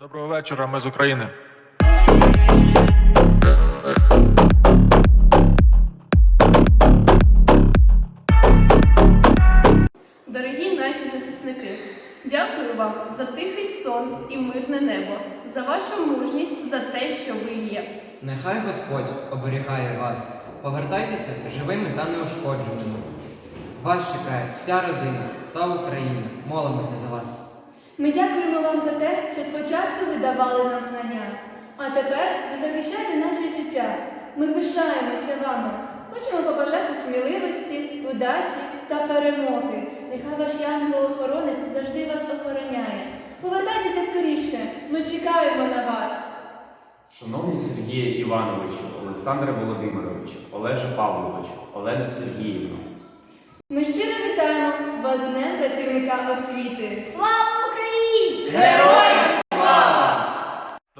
Доброго вечора, ми з України. Дорогі наші захисники, дякую вам за тихий сон і мирне небо, за вашу мужність, за те, що ви є. Нехай Господь оберігає вас. Повертайтеся живими та неушкодженими. Вас чекає вся родина та Україна. Молимося за вас. Ми дякуємо вам за те, що спочатку ви давали нам знання, а тепер ви захищаєте наше життя. Ми пишаємося вами. Хочемо побажати сміливості, удачі та перемоги. Нехай ваш янгол-охоронець завжди вас охороняє. Повертайтеся скоріше, ми чекаємо на вас. Шановні Сергія Івановичу, Олександре Володимировичу, Олеже Павловичу, Олена Сергіївна. Ми щиро вітаємо вас з Днем працівника освіти. Слава